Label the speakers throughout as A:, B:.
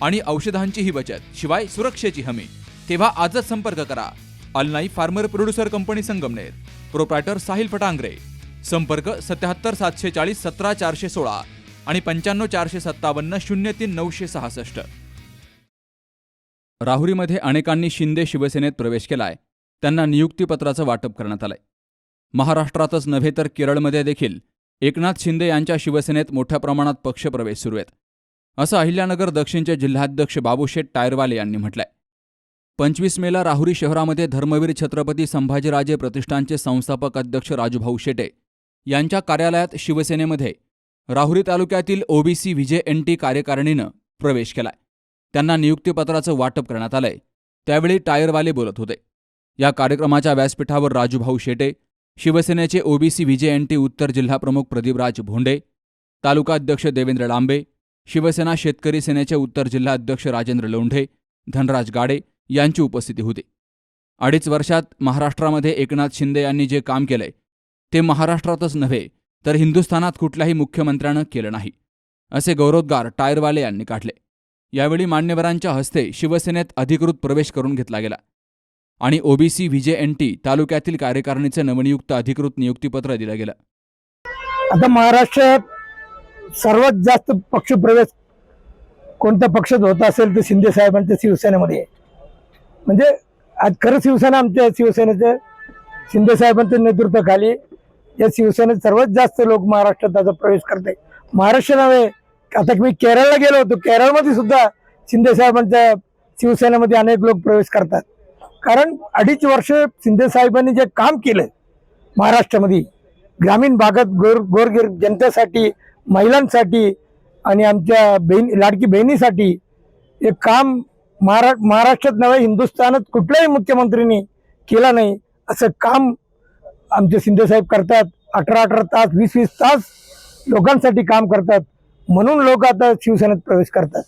A: आणि औषधांचीही बचत शिवाय सुरक्षेची हमी. तेव्हा आजच संपर्क करा. अलनाई farmer producer company Sangamner. Proprietor Sahil Phatangare. संपर्क सत्याहत्तर सातशे चाळीस सतरा चारशे सोळा आणि पंच्याण्णव चारशे सत्तावन्न शून्य तीन नऊशे सहासष्ट. राहुरीमध्ये अनेकांनी शिंदे शिवसेनेत प्रवेश केलाय. त्यांना नियुक्तीपत्राचं वाटप करण्यात आलंय. महाराष्ट्रातच नव्हे तर केरळमध्ये देखील एकनाथ शिंदे यांच्या शिवसेनेत मोठ्या प्रमाणात पक्षप्रवेश सुरू आहेत. असं अहिल्यानगर दक्षिणचे जिल्हाध्यक्ष बाबूशेठ टायरवाले यांनी म्हटलंय. पंचवीस मेला राहुरी शहरामध्ये धर्मवीर छत्रपती संभाजीराजे प्रतिष्ठानचे संस्थापक अध्यक्ष राजूभाऊ शेटे यांच्या कार्यालयात शिवसेनेमध्ये राहुरी तालुक्यातील OBC V J N T कार्यकारिणीनं प्रवेश केलाय. त्यांना नियुक्तीपत्राचं वाटप करण्यात आलंय. त्यावेळी टायरवाले बोलत होते. या कार्यक्रमाच्या व्यासपीठावर राजूभाऊ शेटे शिवसेनेचे ओबीसी विजय एन टी उत्तर जिल्हाप्रमुख प्रदीपराज भोंडे तालुका अध्यक्ष देवेंद्र लांबे शिवसेना शेतकरी सेनेचे उत्तर जिल्हा अध्यक्ष राजेंद्र लोंढे धनराज गाडे यांची उपस्थिती होती. अडीच वर्षात महाराष्ट्रामध्ये एकनाथ शिंदे यांनी जे काम केलंय ते महाराष्ट्रातच नव्हे तर हिंदुस्थानात कुठल्याही मुख्यमंत्र्यानं केलं नाही असे गौरवोद्गार टायरवाले यांनी काढले. यावेळी मान्यवरांच्या हस्ते शिवसेनेत अधिकृत प्रवेश करून घेतला गेला आणि ओबीसी विजय एन टी तालुक्यातील कार्यकारिणीचे नवनियुक्त अधिकृत नियुक्तीपत्र दिलं गेलं.
B: आता महाराष्ट्रात सर्वात जास्त पक्षप्रवेश कोणत्या पक्षात होत असेल तर शिंदे साहेबांच्या शिवसेनेमध्ये. आहे म्हणजे आज खरं शिवसेना आमच्या शिवसेनेचं शिंदे साहेबांच्या नेतृत्वाखाली या शिवसेनेत सर्वात जास्त लोक महाराष्ट्रात आता प्रवेश करते महाराष्ट्र नव्हे आता मी केरळला गेलो होतो. केरळमध्ये सुद्धा शिंदे साहेबांच्या शिवसेनेमध्ये अनेक लोक प्रवेश करतात. कारण अडीच वर्ष शिंदे साहेबांनी जे काम केलं महाराष्ट्रामध्ये ग्रामीण भागात गोर गोरगीर जनतेसाठी महिलांसाठी आणि आमच्या बहीण लाडकी बहिणीसाठी हे काम महारा महाराष्ट्रात नव्हे हिंदुस्थानात कुठल्याही मुख्यमंत्रीने केला नाही असं काम आमचे शिंदेसाहेब करतात. अठरा अठरा तास वीस वीस तास लोकांसाठी काम करतात. म्हणून लोक आता शिवसेनेत प्रवेश करतात.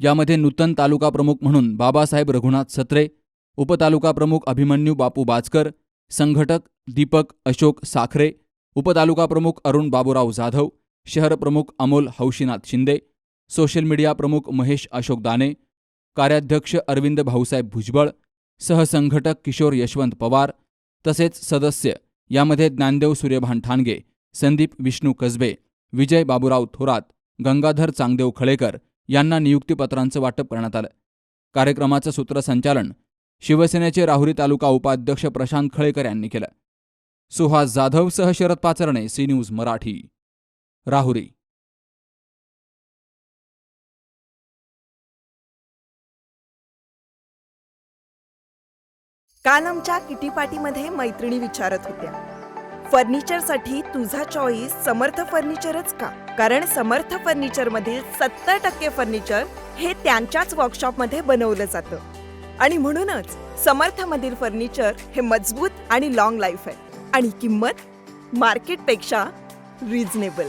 A: यामध्ये नूतन तालुका प्रमुख म्हणून बाबासाहेब रघुनाथ सत्रे उपतालुका प्रमुख अभिमन्यू बापू बाजकर संघटक दीपक अशोक साखरे उपतालुका प्रमुख अरुण बाबूराव जाधव शहर प्रमुख अमोल हौशीनाथ शिंदे सोशल मीडिया प्रमुख महेश अशोक दाने कार्याध्यक्ष अरविंद भाऊसाहेब भुजबळ सहसंघटक किशोर यशवंत पवार तसेच सदस्य यामध्ये ज्ञानदेव सूर्यभान ठाणगे संदीप विष्णू कसबे विजय बाबूराव थोरात गंगाधर चांगदेव खळेकर यांना नियुक्तीपत्रांचं वाटप करण्यात आलं. कार्यक्रमाचं सूत्रसंचालन शिवसेनेचे राहुरी तालुका उपाध्यक्ष प्रशांत खळेकर यांनी केलं. सुहास जाधव सह शरद पाचरणे सी न्यूज मराठी. राहुरी.
C: काल आमच्या किटी पाटीमध्ये मैत्रिणी विचारत होत्या. फर्निचरसाठी तुझा चॉईस समर्थ फर्निचरच का? कारण समर्थ फर्निचरमधील सत्तर टक्के फर्निचर हे त्यांच्याच वर्कशॉपमध्ये बनवलं जातं. आणि म्हणूनच समर्थ मधील फर्निचर हे मजबूत आणि लॉंग लाईफ आहे. आणि किंमत मार्केटपेक्षा reasonable